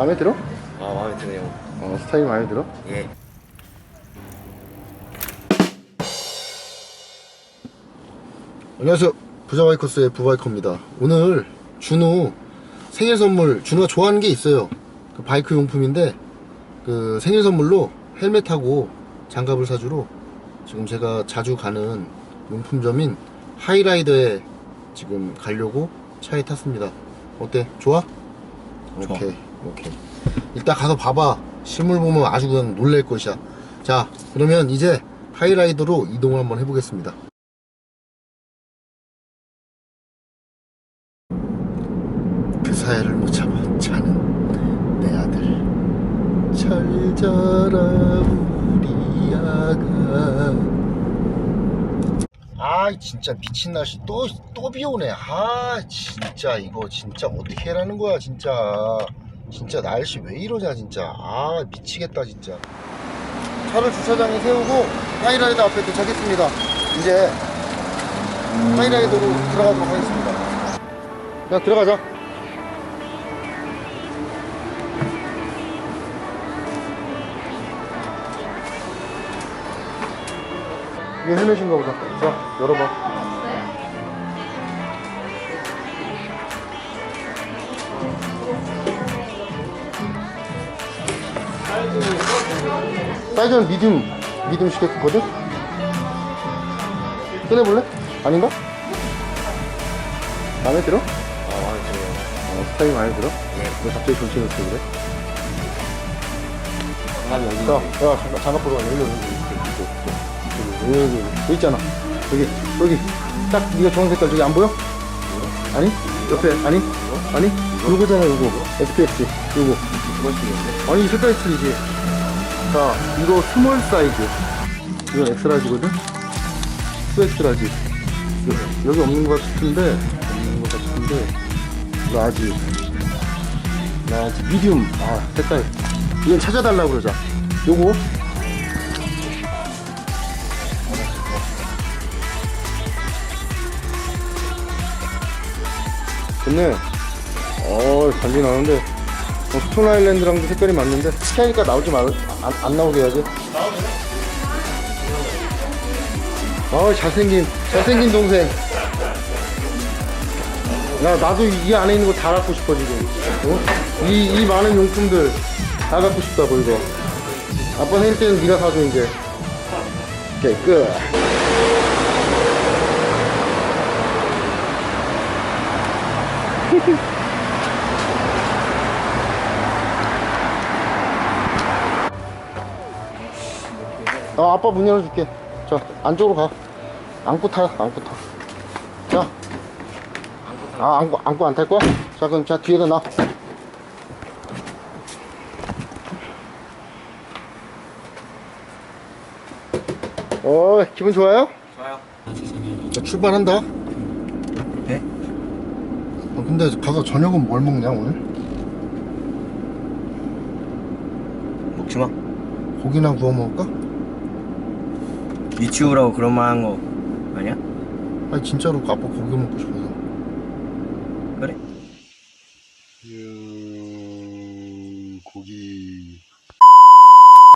마음에 들어? 아 마음에 드네요. 어, 스타일 마음에 들어? 예. 안녕하세요. 부자바이커스의 부바이커입니다. 오늘 준우 생일 선물, 준우가 좋아하는 게 있어요. 그 바이크 용품인데, 그 생일 선물로 헬멧하고 장갑을 사주러 지금 제가 자주 가는 용품점인 하이라이더에 지금 가려고 차에 탔습니다. 어때? 좋아? 좋아. 오케이, 오케이. 일단 가서 봐봐. 실물 보면 아주 그냥 놀랄 것이야. 자, 그러면 이제 하이라이더로 이동을 한번 해보겠습니다. 그 사이를 못 참아 자는 내 아들 잘 자라 우리 아가 아 진짜 미친 날씨 또 또 비 오네 아 진짜 이거 진짜 어떻게 해라는 거야 진짜 진짜 날씨 왜 이러냐 진짜. 아 미치겠다 진짜. 차를 주차장에 세우고 하이라이더 앞에 도착했습니다. 이제 하이라이더로 들어가도록 하겠습니다. 그냥 들어가자. 이게 헬멧인가 보다. 자, 열어봐. 사이즈는 미디움, 미디움 시켰거든? 꺼내볼래? 아닌가? 마음에 들어? 아 마음에 드네요. 어, 스타일 마음에 들어? 예. 왜 갑자기 정신없어 그래? 장갑이 어디 자, 야, 장갑, 장갑 보러 가. 여기, 여기, 여기, 여기, 여기, 있잖아. 여기, 여기. 딱 네가 좋아하는 색깔 저기 안 보여? 아니? 옆에, 아니? 아니? 요거. FPS, 요거. 두번씩인데 아니, 이 색깔이 틀리지. 자, 이거 스몰 사이즈. 이건 엑스라지거든? 또 엑스라지. 여- 여기 없는 것 같은데, 없는 것 같은데, 라지. 라지, 미디움. 아, 색깔. 이건 찾아달라고 그러자. 요거. 좋네. 어, 단지 나는데. 어, 스톤 아일랜드랑도 색깔이 맞는데 스키하니까 나오지 말, 안, 안 나오게 해야지. 어, 잘생긴, 잘생긴 동생. 야, 나도 이 안에 있는 거 다 갖고 싶어, 지금. 어? 이, 이 많은 용품들 다 갖고 싶다고, 이거. 아빠 생일 때는 네가 사줘, 이제. 오케이, 끝. 어, 아빠 문 열어줄게. 자, 안쪽으로 가. 안고 타, 안고 타. 자. 아, 안고, 안고 안 탈 거야? 자, 그럼 자, 뒤에다 놔. 어, 기분 좋아요? 좋아요. 자, 출발한다. 네? 어, 근데 가서 저녁은 뭘 먹냐, 오늘? 먹지 마. 고기나 구워 먹을까? 유치우라고 그런 말한 거 아니야? 아니, 진짜로 아빠 고기 먹고 싶어서.